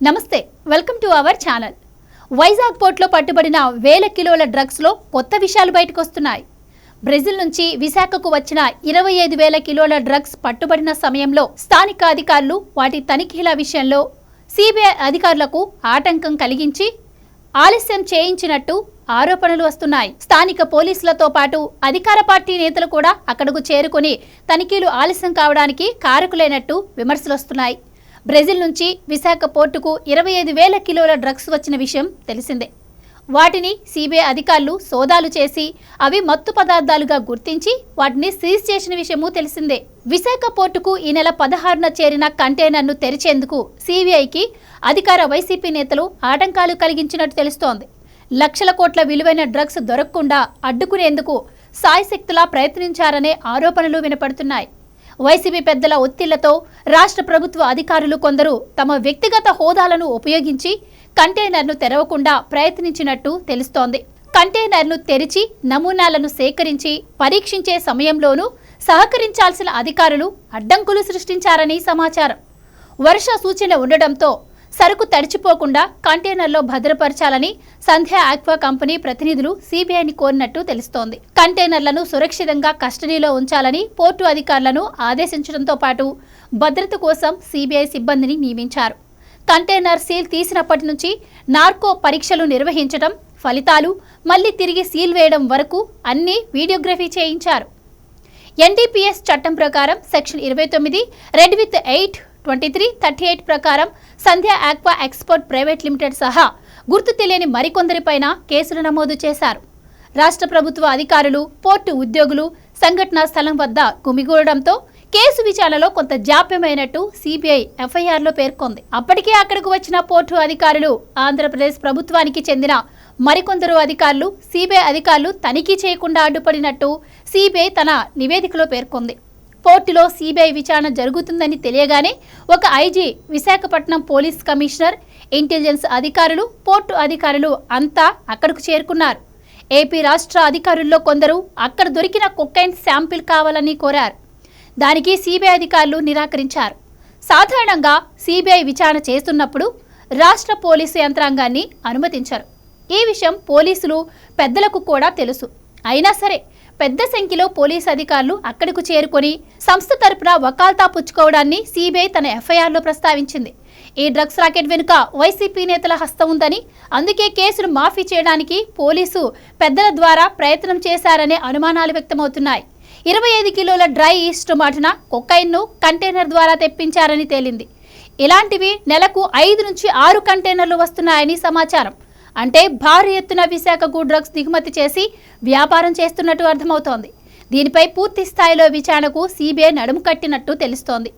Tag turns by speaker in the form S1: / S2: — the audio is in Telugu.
S1: నమస్తే welcome to our channel. Vizag పోర్ట్లో పట్టుబడిన వేల కిలోల డ్రగ్స్లో కొత్త విషయాలు బయటకు వస్తున్నాయి బ్రెజిల్ నుంచి విశాఖకు వచ్చిన ఇరవై ఐదు వేల కిలోల డ్రగ్స్ పట్టుబడిన సమయంలో స్థానిక అధికారులు వాటి తనిఖీల విషయంలో సిబిఐ అధికారులకు ఆటంకం కలిగించి ఆలస్యం చేయించినట్టు ఆరోపణలు వస్తున్నాయి. స్థానిక పోలీసులతో పాటు అధికార పార్టీ నేతలు కూడా అక్కడకు చేరుకుని తనిఖీలు ఆలస్యం కావడానికి కారకులైనట్టు విమర్శలు వస్తున్నాయి. బ్రెజిల్ నుంచి విశాఖ పోర్టుకు ఇరవై ఐదు వేల కిలోల డ్రగ్స్ వచ్చిన విషయం తెలిసిందే. వాటిని సిబిఐ అధికారులు సోదాలు చేసి అవి మత్తు పదార్థాలుగా గుర్తించి వాటిని సీజ్ చేసిన విషయము తెలిసిందే. విశాఖ పోర్టుకు ఈ నెల పదహారున చేరిన కంటైనర్ను తెరిచేందుకు సిబిఐకి అధికార వైసీపీ నేతలు ఆటంకాలు కలిగించినట్టు తెలుస్తోంది. లక్షల కోట్ల విలువైన డ్రగ్స్ దొరకకుండా అడ్డుకునేందుకు సాయశక్తులా ప్రయత్నించారనే ఆరోపణలు వినపడుతున్నాయి. వైసీపీ పెద్దల ఒత్తిళ్ళతో రాష్ట్ర ప్రభుత్వ అధికారులు కొందరు తమ వ్యక్తిగత హోదాలను ఉపయోగించి కంటైనర్ను తెరవకుండా ప్రయత్నించినట్టు తెలుస్తోంది. కంటైనర్ను తెరిచి నమూనాలను సేకరించి పరీక్షించే సమయంలోనూ సహకరించాల్సిన అధికారులు అడ్డంకులు సృష్టించారని సమాచారం. వర్ష సూచన ఉండడంతో సరుకు తడిచిపోకుండా కంటైనర్లో భద్రపరచాలని సంధ్య ఆక్వా కంపెనీ ప్రతినిధులు సిబిఐని కోరినట్టు తెలుస్తోంది. కంటైనర్లను సురక్షితంగా కస్టడీలో ఉంచాలని పోర్టు అధికారులను ఆదేశించడంతో పాటు భద్రత కోసం సిబిఐ సిబ్బందిని నియమించారు. కంటైనర్ సీల్ తీసినప్పటి నుంచి నార్కో పరీక్షలు నిర్వహించడం ఫలితాలు మళ్ళీ తిరిగి సీల్ వేయడం వరకు అన్ని వీడియోగ్రఫీ చేయించారు. ఎన్డీపీఎస్ చట్టం ప్రకారం సెక్షన్ ఇరవై తొమ్మిది read with eight twenty three thirty eight ప్రకారం Sandhya aqua export private limited సహా గుర్తు తెలియని మరికొందరిపైన కేసులు నమోదు చేశారు. రాష్ట్ర ప్రభుత్వ అధికారులు పోర్టు ఉద్యోగులు సంఘటనా స్థలం వద్ద గుమిగూడడంతో కేసు విచారణలో కొంత జాప్యమైనట్టు సిబిఐ ఎఫ్ఐఆర్లో పేర్కొంది. అప్పటికే అక్కడకు వచ్చిన పోర్టు అధికారులు ఆంధ్రప్రదేశ్ ప్రభుత్వానికి చెందిన మరికొందరు అధికారులు సిబిఐ అధికారులు తనిఖీ చేయకుండా అడ్డుపడినట్టు సిబిఐ తన నివేదికలో పేర్కొంది. పోర్టులో సిబిఐ విచారణ జరుగుతుందని తెలియగానే ఒక IG Visakhapatnam police commissioner intelligence అధికారులు పోర్టు అధికారులు అంతా అక్కడకు చేరుకున్నారు. ఏపీ రాష్ట్ర అధికారుల్లో కొందరు అక్కడ దొరికిన కొక్కైన్ శాంపిల్ కావాలని కోరారు. దానికి సిబిఐ అధికారులు నిరాకరించారు. సాధారణంగా సిబిఐ విచారణ చేస్తున్నప్పుడు రాష్ట్ర పోలీసు యంత్రాంగాన్ని అనుమతించరు. ఈ విషయం పోలీసులు పెద్దలకు కూడా తెలుసు. అయినా సరే పెద్ద సంఖ్యలో పోలీసు అధికారులు అక్కడకు చేరుకొని సంస్థ తరపున వకాల్తా పుచ్చుకోవడాన్ని సీబీఐ తన ఎఫ్ఐఆర్లో ప్రస్తావించింది. ఈ డ్రగ్స్ రాకెట్ వెనుక వైసీపీ నేతల హస్తం ఉందని అందుకే కేసును మాఫీ చేయడానికి పోలీసు పెద్దల ద్వారా ప్రయత్నం చేశారనే అనుమానాలు వ్యక్తమవుతున్నాయి. ఇరవై ఐదు కిలోల డ్రై ఈస్ట్ మాటున కొక్కైన్ను కంటైనర్ ద్వారా తెప్పించారని తేలింది. ఇలాంటివి నెలకు ఐదు నుంచి ఆరు కంటైనర్లు వస్తున్నాయని సమాచారం. అంటే భారీ ఎత్తున విశాఖకు డ్రగ్స్ దిగుమతి చేసి వ్యాపారం చేస్తున్నట్టు అర్థమవుతోంది. దీనిపై పూర్తి స్థాయిలో విచారణకు సీబీఐ నడుము కట్టినట్టు తెలుస్తోంది.